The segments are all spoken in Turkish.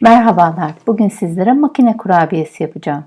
Merhabalar. Bugün sizlere makine kurabiyesi yapacağım.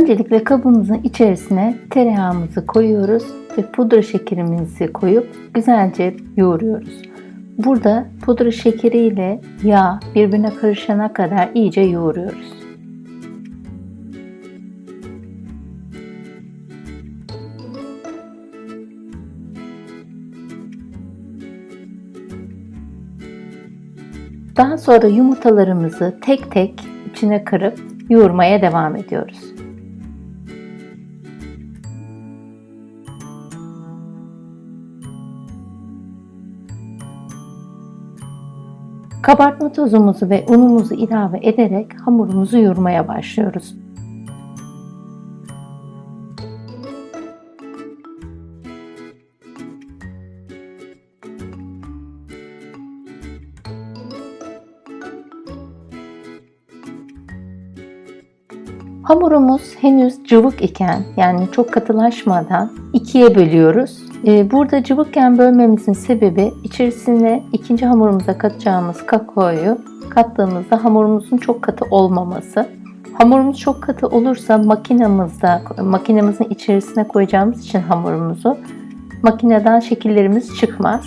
Öncelikle kabımızın içerisine tereyağımızı koyuyoruz ve pudra şekerimizi koyup güzelce yoğuruyoruz. Burada pudra şekeri ile yağ birbirine karışana kadar iyice yoğuruyoruz. Daha sonra yumurtalarımızı tek tek içine kırıp yoğurmaya devam ediyoruz. Kabartma tozumuzu ve unumuzu ilave ederek hamurumuzu yoğurmaya başlıyoruz. Hamurumuz henüz cıvık iken yani çok katılaşmadan ikiye bölüyoruz. Ee, burada cıvıkken bölmemizin sebebi içerisine ikinci hamurumuza katacağımız kakaoyu kattığımızda hamurumuzun çok katı olmaması. Hamurumuz çok katı olursa makinemizde, makinemizin içerisine koyacağımız için hamurumuzu makineden şekillerimiz çıkmaz.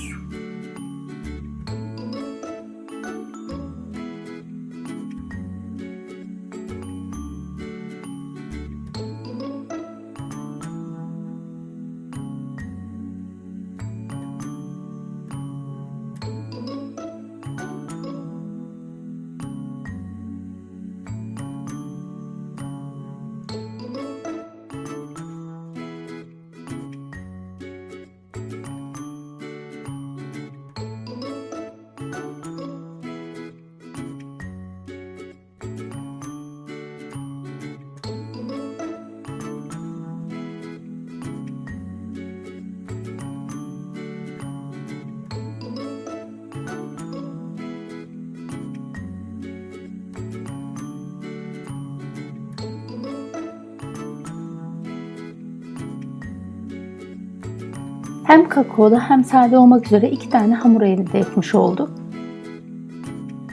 Hem kakaolu hem sade olmak üzere iki tane hamur elde etmiş olduk.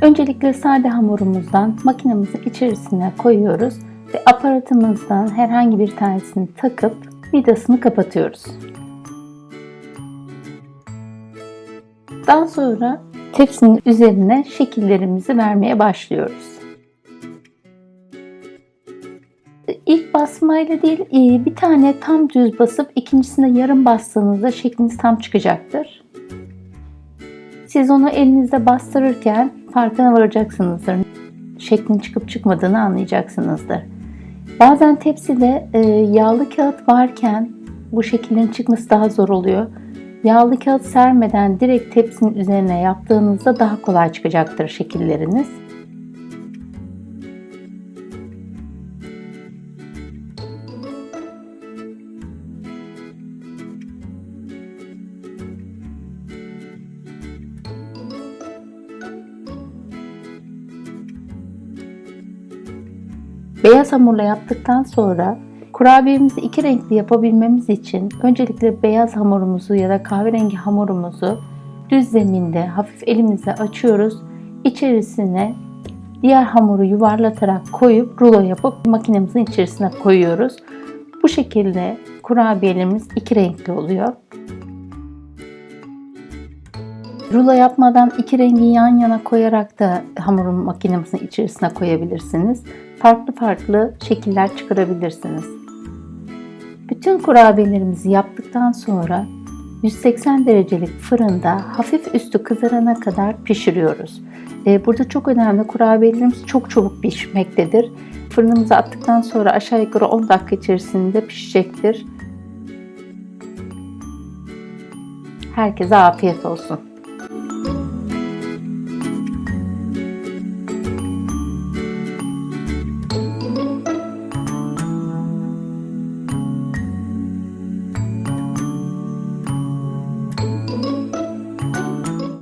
Öncelikle sade hamurumuzdan makinemizin içerisine koyuyoruz ve aparatımızdan herhangi bir tanesini takıp vidasını kapatıyoruz. Daha sonra tepsinin üzerine şekillerimizi vermeye başlıyoruz. İlk basmayla değil e, bir tane tam düz basıp ikincisinde yarım bastığınızda şekliniz tam çıkacaktır. Siz onu elinizde bastırırken farkına varacaksınızdır. Şeklin çıkıp çıkmadığını anlayacaksınızdır. Bazen tepside e, yağlı kağıt varken bu şekilin çıkması daha zor oluyor. Yağlı kağıt sermeden direkt tepsinin üzerine yaptığınızda daha kolay çıkacaktır şekilleriniz. Beyaz hamurla yaptıktan sonra kurabiyemizi iki renkli yapabilmemiz için öncelikle beyaz hamurumuzu ya da kahverengi hamurumuzu düz zeminde hafif elimizle açıyoruz. İçerisine diğer hamuru yuvarlatarak koyup rulo yapıp makinemizin içerisine koyuyoruz. Bu şekilde kurabiyelerimiz iki renkli oluyor. Rulo yapmadan iki rengi yan yana koyarak da hamurun makinemizin içerisine koyabilirsiniz. Farklı farklı şekiller çıkarabilirsiniz. Bütün kurabiyelerimizi yaptıktan sonra 180 derecelik fırında hafif üstü kızarana kadar pişiriyoruz. Ee, burada çok önemli kurabiyelerimiz çok çabuk pişmektedir. Fırınımıza attıktan sonra aşağı yukarı 10 dakika içerisinde pişecektir. Herkese afiyet olsun.